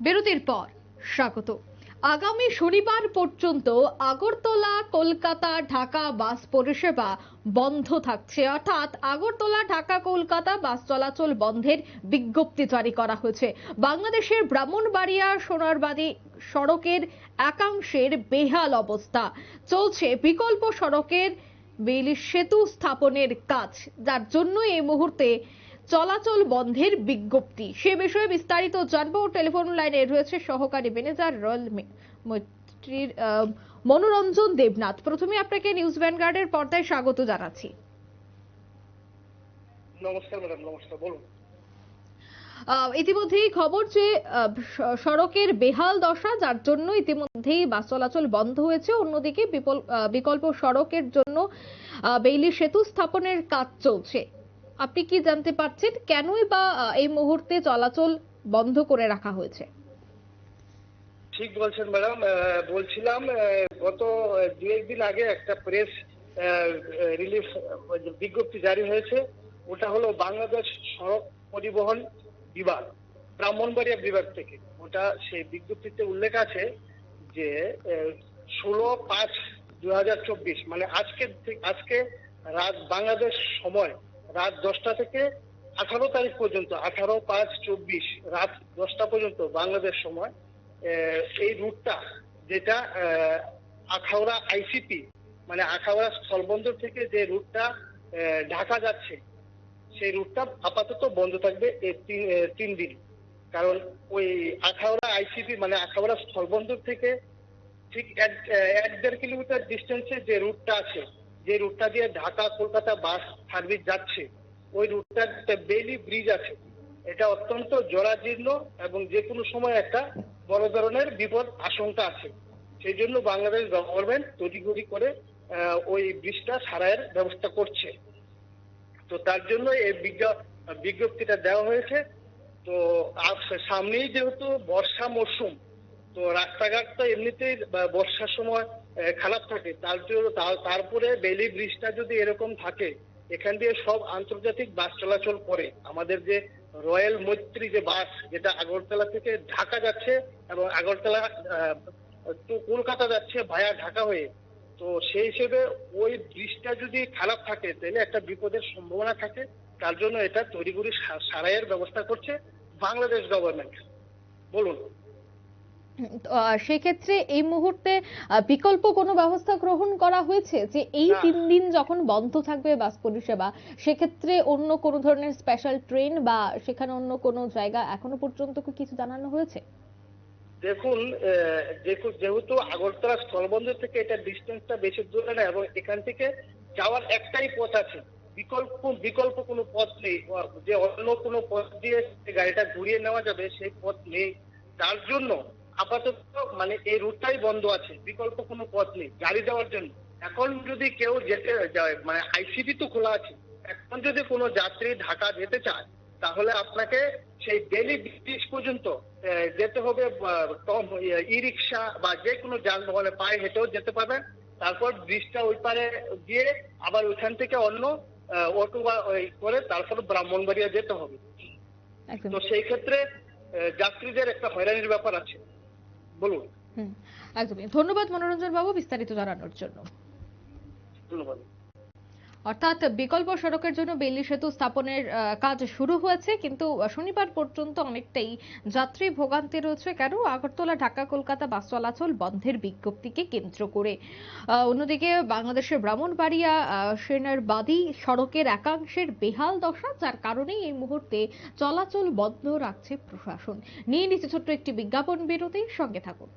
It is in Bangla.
বিরতির পর স্বাগত। আগামী শনিবার পর্যন্ত আগরতলা, কলকাতা, ঢাকা বাস পরিষেবা বন্ধ থাকছে। অর্থাৎ আগরতলা, ঢাকা, কলকাতা বাস চলাচল বন্ধের বিজ্ঞপ্তি জারি করা হয়েছে। বাংলাদেশের ব্রাহ্মণবাড়িয়া সোনারবাদী সড়কের একাংশের বেহাল অবস্থা। চলছে বিকল্প সড়কের বেইলি সেতু স্থাপনের কাজ। যার জন্য এই মুহূর্তে চলাচল বন্ধের বিজ্ঞপ্তি। সে বিষয়ে বিস্তারিত জানব। টেলিফোন লাইনে রয়েছে সহকারী ম্যানেজার রয়্যাল মৈত্রীর মনোরঞ্জন দেবনাথ। প্রথমে আপনাকে নিউজ ভ্যানগার্ডের পর্দায় স্বাগত জানাচ্ছি। নমস্কার ম্যাডাম নমস্কার বলুন। আহ, ইতিমধ্যেই খবর যে সড়কের বেহাল দশা যার জন্য ইতিমধ্যেই বাস চলাচল বন্ধ হয়েছে। অন্যদিকে বিকল্প সড়কের জন্য বেইলি সেতু স্থাপনের কাজ চলছে। আপনি কি জানতে পারছেন কেনই বা এই মুহূর্তে চলাচল বন্ধ করে রাখা হয়েছে? ঠিক বলছেন ম্যাডাম বলছিলাম গত দু একদিন আগে একটা প্রেস রিলিফ বিজ্ঞপ্তি জারি হয়েছে, ওটা হলো বাংলাদেশ সড়ক পরিবহন বিভাগ, ব্রাহ্মণবাড়িয়া বিভাগ থেকে। ওটা সেই বিজ্ঞপ্তিতে উল্লেখ আছে যে ষোলো পাঁচ দু মানে আজকে আজকে রাত বাংলাদেশ সময় রাত দশটা থেকে আঠারো তারিখ পর্যন্ত, আঠারো পাঁচ চব্বিশ রাত দশটা পর্যন্ত বাংলাদেশ সময় এই রুটটা যেটা আখাউড়া আইসিপি মানে আখাউড়া স্থলবন্দর থেকে যে রুটটা ঢাকা যাচ্ছে, সেই রুটটা আপাতত বন্ধ থাকবে তিন দিন। কারণ ওই আখাউড়া আইসিপি মানে আখাউড়া স্থলবন্দর থেকে ঠিক এক দেড় কিলোমিটার ডিস্টেন্সে যে রুটটা আছে যে রুটটা দিয়ে ঢাকা, কলকাতা বাস সার্ভিস যাচ্ছে, ওই রুটটা বেলি ব্রিজ আছে। এটা অত্যন্ত জরাজীর্ণ এবং যে কোনো সময় একটা বড় ধরনের বিপদ আশঙ্কা আছে। সেই জন্য বাংলাদেশ গভর্নমেন্ট তড়িঘড়ি করে ওই ব্রিজটা সারাইয়ের ব্যবস্থা করছে। তো তার জন্য এই বিজ্ঞ- বিজ্ঞপ্তিটা দেওয়া হয়েছে। তো সামনেই যেহেতু বর্ষা মরশুম তো রাস্তাঘাট তো এমনিতেই বর্ষার সময় খারাপ থাকে। তার জন্য তার- তারপরে বেলি ব্রিজটা যদি এরকম থাকে, এখান দিয়ে সব আন্তর্জাতিক বাস চলাচল করে। আমাদের যে রয়্যাল মৈত্রী যে বাস, যেটা আগরতলা থেকে ঢাকা যাচ্ছে এবং আগরতলা তো কলকাতা যাচ্ছে ভায়া ঢাকা হয়ে। তো সেই হিসেবে ওই ব্রিজটা যদি খারাপ থাকে, তাহলে একটা বিপদের সম্ভাবনা থাকে। তার জন্য এটা তড়িঘড়ি সা- সারাইয়ের ব্যবস্থা করছে বাংলাদেশ গভর্নমেন্ট। বলুন। সেক্ষেত্রে এই মুহূর্তে বিকল্প কোনো ব্যবস্থা গ্রহণ করা হয়েছে যে এই তিন দিন যখন বন্ধ থাকবে বাস পরিষেবা সেক্ষেত্রে অন্য কোনো ধরনের স্পেশাল ট্রেন বা সেখানে অন্য কোনো জায়গা এখনও পর্যন্ত কিছু জানানো হয়েছে? দেখুন যেহেতু আগরতলা স্থলবন্দর থেকে এটা ডিস্টেন্সটা বেশি দূরে না এবং এখান থেকে যাওয়ার একটাই পথ আছে বিকল্প বিকল্প কোনো পথ নেই। যে অন্য কোনো পথ দিয়ে গাড়িটা ঘুরিয়ে নেওয়া যাবে সেই পথ নেই। তার জন্য আপাতত মানে এই রুটটাই বন্ধ আছে বিকল্প কোনো পথ নেই গাড়ি যাওয়ার জন্য। এখন যদি কেউ যেতে যায় মানে আইসিবি তো খোলা আছে এখন যদি কোনো যাত্রী ঢাকা যেতে চায় তাহলে আপনাকে সেই ডেলি ব্রিজ পর্যন্ত যেতে হবে ই রিক্সা বা যে কোনো যানবাহনে পায়ে হেঁটেও যেতে পারবেন। তারপর ব্রিজটা ওই পারে গিয়ে আবার ওইখান থেকে অন্য অটো বা ওই করে তারপর ব্রাহ্মণবাড়িয়া যেতে হবে। তো সেই ক্ষেত্রে যাত্রীদের একটা হয়রানির ব্যাপার আছে। বলুন। হুম একদমই। ধন্যবাদ মনোরঞ্জন বাবু বিস্তারিত জানানোর জন্য। ধন্যবাদ। অর্থাৎ বিকল্প সড়কের জন্য বেইলি সেতু স্থাপনের কাজ শুরু হয়েছে, কিন্তু শনিবার পর্যন্ত অনেকটাই যাত্রী ভোগান্তি রয়েছে। কেন? আগরতলা, ঢাকা, কলকাতা বাস চলাচল বন্ধের বিজ্ঞপ্তিকে কেন্দ্র করে। অন্যদিকে বাংলাদেশের ব্রাহ্মণবাড়িয়া সেনার বাদী সড়কের একাংশের বেহাল দশা, যার কারণেই এই মুহূর্তে চলাচল বন্ধ রাখছে প্রশাসন। নিয়ে নিচ্ছে ছোট্ট একটি বিজ্ঞাপন বিরতি, সঙ্গে থাকুন।